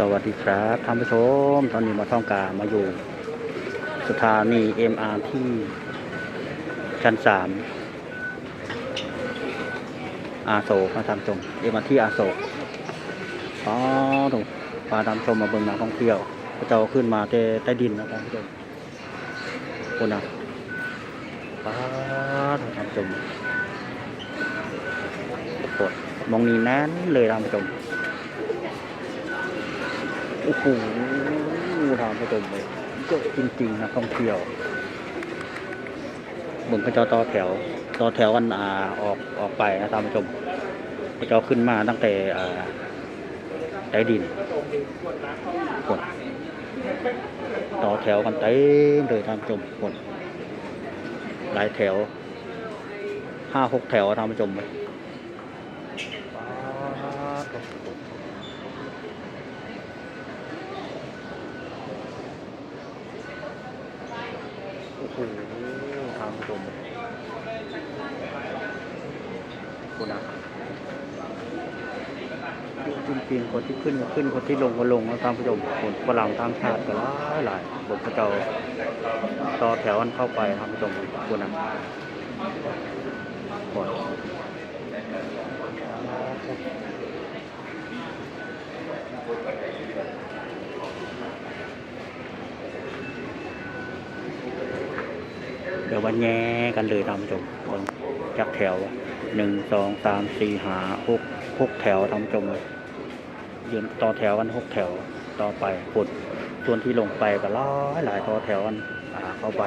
สวัสดีครับท่านผู้ชม ตอนนี้มาท่องกามาอยู่ สถานี MR ที่ชั้นสามอาโศกมาทำชมเอ็มอาที่อาโศกอ๋อถูกพาทำชมมาเบิ่งนักท่องเที่ยวพระเจ้าขึ้นมาแต่ใต้ดินนะท่านผู้ชมคุณนะป้าทำชมกดมองนี้แน่นเลยท่านผู้ชม โอ้โหทางประจมเลยเยอะจริงๆนะท่องเที่ยวเบิ่งพระเจ้าต่อแถวต่อแถวกันอ่าออกออกไปนะท่านผู้ชมพระเจ้าขึ้นมาตั้งแต่อ่าใต้ดินกดต่อแถวกันเต็มเลยท่านผู้ชมกดหลายแถวห้าหกแถวท่านผู้ชมเลยป๊าด โอ้โห ทางตรงคุณนะจริงๆคนที่ขึ้นก็ขึ้นคนที่ลงก็ลงนะท่านผู้ชมคนฝรั่งตางชาติก็หลายหลายบนพระเจ้าต่อแถวกันเข้าไปท่านผู้ชมคุณนะก่อน เดี๋ยววันแย่กันเลยท่านผู้ชมเบิ่งจากแถวหนึ่งสองสามสี่หาหกหกแถวท่านผู้ชมเลยยืนต่อแถวกันหกแถวต่อไปกดส่วนที่ลงไปก็หลายหลายต่อแถวกันอ่าเข้าไป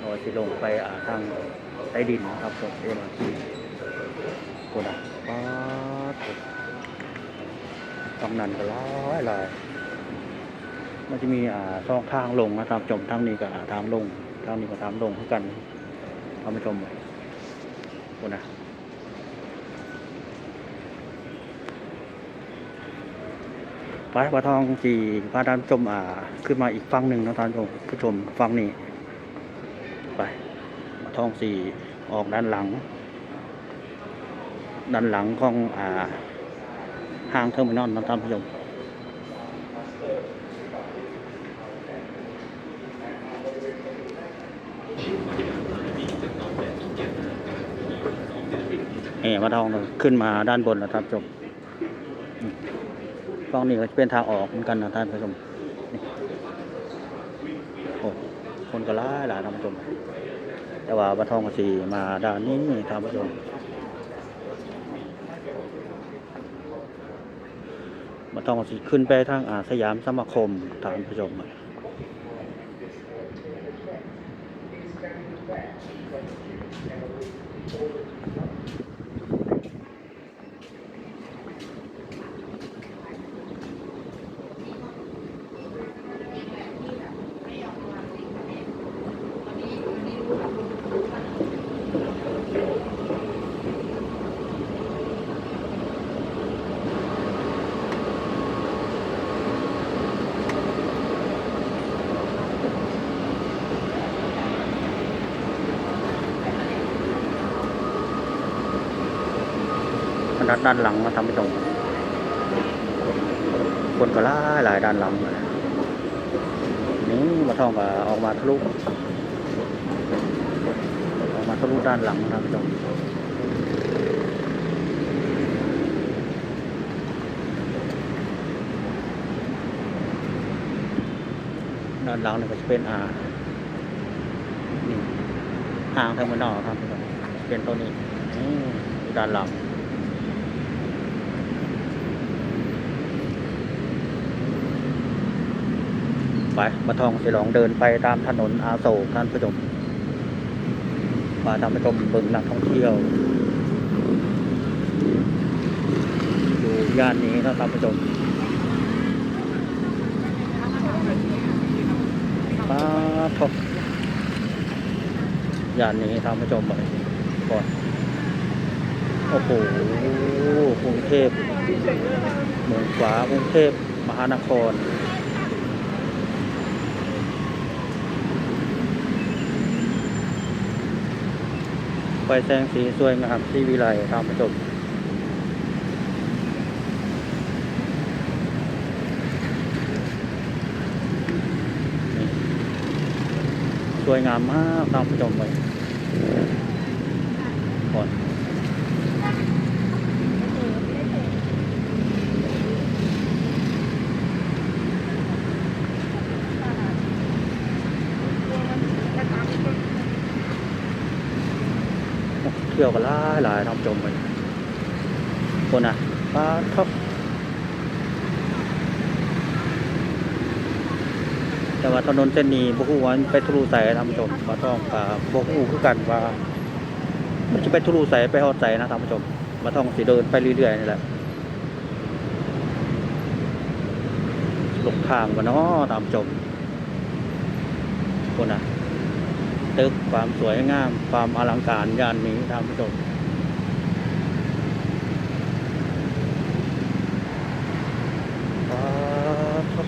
โดยที่ลงไปอ่าทางใต้ดินนะครับผมเอ็มอาร์ทีกดอะป๊าดตรงนั้นก็หลายหลายมันจะมีอ่าช่องทางลงนะครับชมทางนี้ก็อ่าทางลง ทางนี้ก็ทางลงเพื่อกันท่านผู้ชมกดนะไปปลาทองจีพาท่านผู้ชมอ่า ขึ้นมาอีกฝั่งหนึ่งนะท่านผู้ชมผู้ชมฟังนี้ ไปปลาทองสี่ออกด้านหลัง ด้านหลังของอ่าห้างเทอร์มินอลนะท่านผู้ชม เอ๋ปลาทองขึ้นมาด้านบนนะท่านผู้ชมฝั่งนี้ก็เป็นทางออกเหมือนกันนะท่านผู้ชมโอ้คนก็หลาหลายท่านผู้ชม แต่ว่าบัทองกสีมาด้านนี้ท่านผู้ชมบัทองกสีขึ้นไปทางอาสยามสมาคมท่านผู้ชม ขนาดด้านหลังมาทำไม่ตรงคนก็หลาหลายด้านหลังนี่มาท่องก็ออกมาทะลุออกมาทะลุด้านหลังนะท่านผู้ชมด้านหลังเนี่ยก็จะเป็นอ่านี่ห้างเทอร์มินอลครับเป็นตัวนี้นี่อด้านหลัง มาทองสิลองเดินไปตามถนนอาโศกท่านผู้ชมมาทำผู้ชมเบิ่งนักท่องเที่ยว อยู่ย่านนี้ท่านผู้ชมป้าทบย่านนี้ท่านผู้ชมไปก่อนโอ้โหกรุงเทพเมืองฟ้ากรุงเทพมหานคร แสงสีสวยงามที่วิไลตามบผู้ชมสวยงามมากตามบผู้ชมไปก่อน ที่ยวกันหลายหลายท่านผู้ชมเลยคนอะปลาท็อปแต่ว่าถนนเส้นนี้บ่ฮู้วันไปทะลุใส่ท่านผู้ชมบ่ต้องกับบ่ฮู้คือกันว่ามันจะไปทะลุใส่ไปฮอดใส่นะท่านผู้ชมบ่ต้องสิเดินไปเรื่อยๆนี่แหละหลงทางบ่เนาะท่านผู้ชมคนอะ ตึกความสวยงาม ความอลังการย่านนี้ท่านผู้ชมว้าวครับ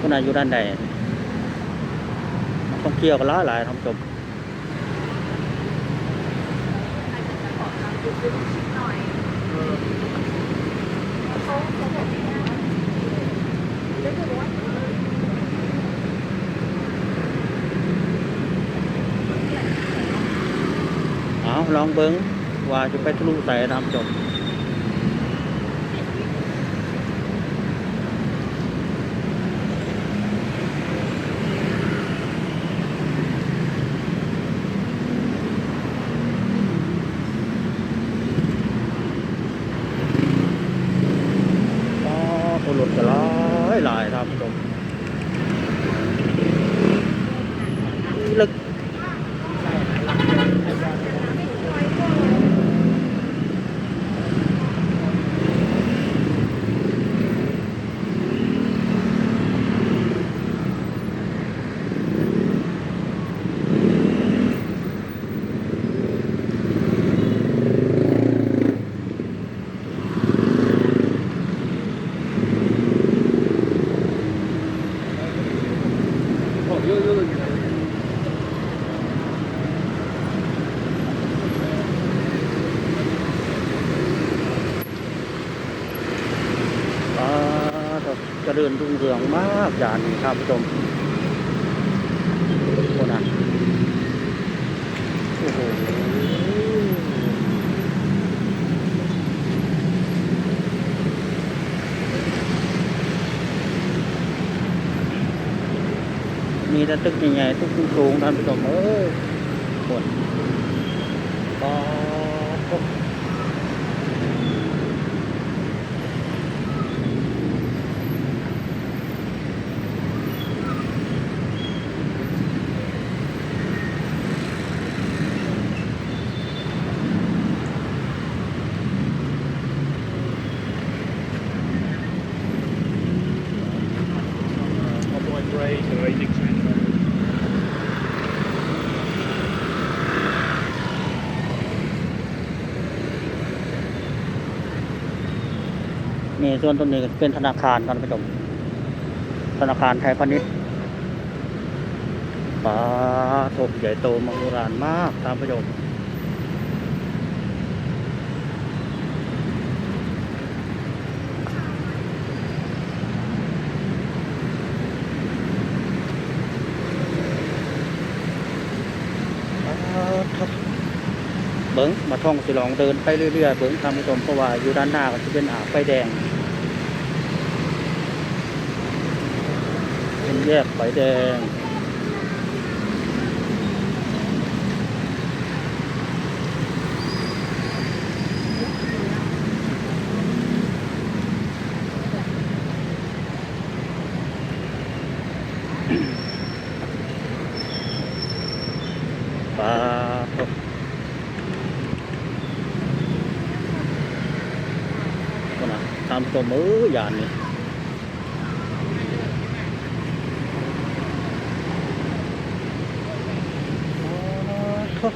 คนอาอยู่ด้านใดนักท่องเที่ยวก็หลายหลายท่านผู้ชมเอ เอาลองเบิ้งว่าจะไปทะลุใส่ทำจบชมอ๋อตัวหลุดกันหลายหลายท่านผู้ชมลึก อ่าเจะเดินรุ่งเรืองมากอย่างนี้ครับผู้ชมโอ้นะโอ้โหมีแต่ตึกใหญ่ๆตึกสูงๆท่านผู้ชมเอ้ยปวดก็ นี่ส่วนตรงนี้ก็เป็นธนาคารท่านผู้ชมธนาคารไทยพาณิชย์ป้าทบใหญ่โตมโหฬารมากท่านผู้ชมป๊าดครับเบิ้งมาท่องสิลองเดินไปเรื่อยๆเบิ้งท่านผู้ชมเพราะว่าอยู่ด้านหน้าก็จะเป็นอ่าวไฟแดง เป็น แยกไฟแดง ปลาทบก็นะตามตัวมืออย่านนี่ทบ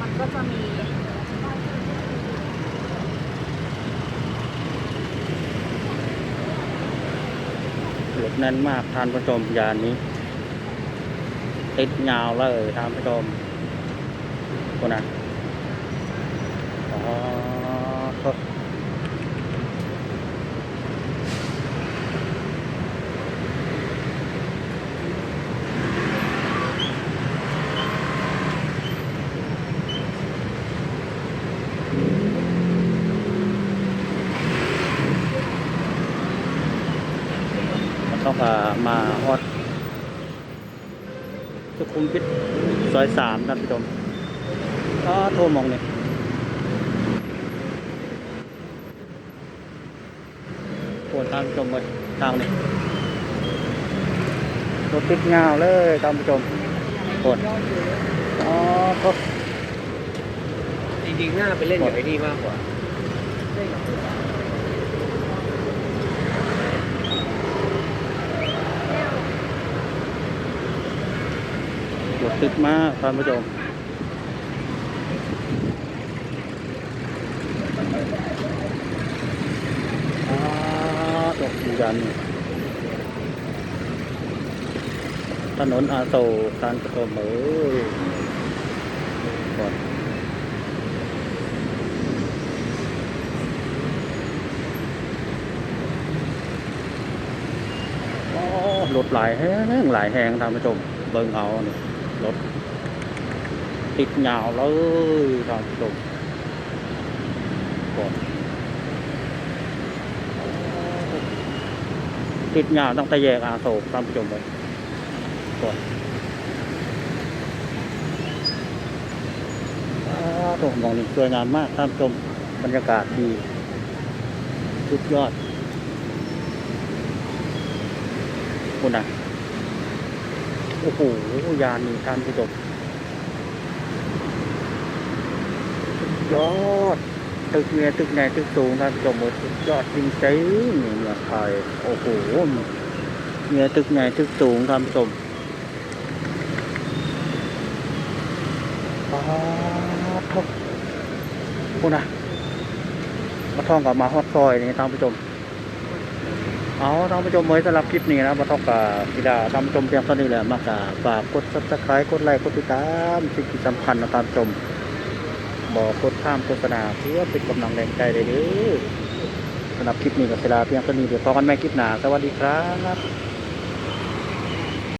มันก็จะมี หลดแน่นมากทานผู้ชมยานนี้ ติดยาวเลยทานผู้ชมคนนั้นอ๋อครับมันต้ องพามาฮอดสุขุมวิทซอยสามท่านผู้ชมอ๋อโทรมองเนี่ยปวดทางชมเลยทางนี้รถติดงาวเลยท่านผู้ชมปวดอ๋อครับจริงๆหน้าไปเล่นกับไอ้นี่มากกว่า รถติดมากท่านผู้ชมตกยันถนนอาโศกท่านผู้ชมเอ้ยปวดอ๋อรถหลายแห้งหลายแหงท่านผู้ชมเบิ่งเอานี่ รถติดยาวเลยท่านผู้ชมกดติดยาวตั้งแต่แยกอาโศกท่านผู้ชมเลยกดตรงมองนี่สวยงามมากท่านผู้ชมบรรยากาศดีสุดยอดคุณนะ อ้โหยานนี่ท่านผู้ชมยอด ตึกเนี่ยตึกไหนตึกสูงท่านผู้ชมดยอดจริงๆนี่เมืองไทยโอ้โหเนี่ยตึกไหนตึกสูงท่านผู้ชมป๊าดทบคุณนะมาท่องกับมาฮอดซอยนี่ท่านผู้ชม เอาท่านผู้ชมเมื่อสำหรับคลิปนี้นะมาทอกกับกีฬาท่านผู้ชมเพียงเท่านี้แหละมากาฝากกดซับสไครต์กดไลค์กดติดตามสิ่งที่สำคัญนะท่านผู้ชมบอกกดข้ามโฆษณาเพื่อเป็นกำลังแรงใจเลยเด้อสำหรับคลิปนี้กับเวลาเพียงเท่านี้เดี๋ยวพอกันใหม่คลิปหน้าสวัสดีครับ